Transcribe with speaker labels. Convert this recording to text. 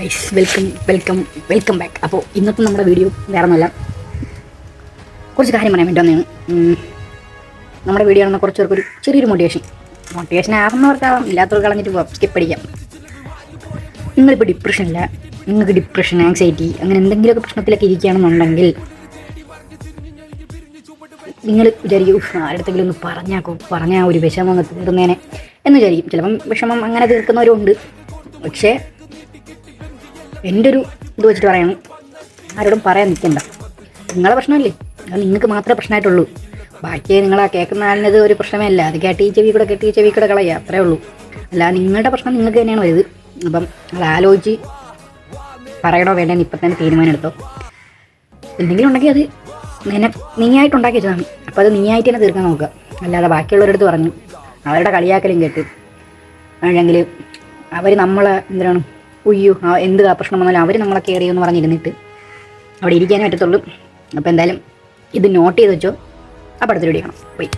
Speaker 1: Guys welcome welcome welcome back അപ്പോൾ ഇന്നത്തെ നമ്മുടെ വീഡിയോ വേറെ ഒന്നുമല്ല കുറച്ച് കാര്യം പറയാൻ വേണ്ടി നമ്മുടെ വീഡിയോ ആണെന്ന കുറച്ച് പേർക്ക് ഒരു ചെറിയൊരു മോട്ടിവേഷൻ മോട്ടിവേഷൻ ആകുന്നവർക്കാവാം ഇല്ലാത്തവർക്ക് കളഞ്ഞിട്ട് പോവാം. സ്കിപ്പ് അടിക്കാം. നിങ്ങളിപ്പോൾ ഡിപ്രഷനില്ല നിങ്ങൾക്ക് ഡിപ്രഷൻ ആങ്സൈറ്റി അങ്ങനെ എന്തെങ്കിലുമൊക്കെ പ്രശ്നത്തിലൊക്കെ ഇരിക്കുകയാണെന്നുണ്ടെങ്കിൽ നിങ്ങൾ വിചാരിക്കും "ഉഫ്, ആരുടെങ്കിലും ഒന്ന് പറഞ്ഞാക്കോ പറഞ്ഞാൽ ഒരു വിഷമം അങ്ങ് തീർന്നേനെ എന്ന് വിചാരിക്കും. ചിലപ്പം വിഷമം അങ്ങനെ തീർക്കുന്നവരുണ്ട്. പക്ഷേ എന്റെ ഒരു ഇത് വെച്ചിട്ട് പറയാണ് ആരോടും പറയാൻ നിൽക്കണ്ട. നിങ്ങളെ പ്രശ്നമല്ലേ? അത് നിങ്ങൾക്ക് മാത്രമേ പ്രശ്നമായിട്ടുള്ളൂ. ബാക്കി നിങ്ങളാ കേൾക്കുന്ന ആളിനത് ഒരു പ്രശ്നമേ അല്ല. അത് കേട്ട് ചെവി കൂടെ കേട്ട് ചെവി കൂടെ കളയുക അത്രേ ഉള്ളൂ. അല്ല നിങ്ങളുടെ പ്രശ്നം നിങ്ങൾക്ക് തന്നെയാണ് വരുത് അപ്പം അത് ആലോചിച്ച് പറയണോ വേണ്ടെന്ന് ഇപ്പം തന്നെ തീരുമാനം എടുത്തോ. എന്തെങ്കിലും ഉണ്ടെങ്കിൽ അത് നിന്നെ നീയായിട്ട് ഉണ്ടാക്കി വെച്ചതാണ്. അപ്പോൾ അത് നീയായിട്ട് തന്നെ തീർക്കാൻ നോക്കുക. അല്ലാതെ ബാക്കിയുള്ളവരടുത്ത് പറഞ്ഞു. അവരുടെ കളിയാക്കലും കേട്ട്. അല്ലെങ്കിൽ അവർ നമ്മളെ എന്തിനാണ് ഉയ്യോ ആ എന്ത് പ്രശ്നം വന്നാലും അവർ നമ്മളെ കെയർ ചെയ്യുമെന്ന് പറഞ്ഞിരുന്നിട്ട്. അവിടെ ഇരിക്കാനേ പറ്റത്തുള്ളൂ. അപ്പോൾ എന്തായാലും ഇത് നോട്ട് ചെയ്ത് വെച്ചോ. അപ്പോൾ അടുത്തൊരു വീഡിയോ കാണാം പോയി.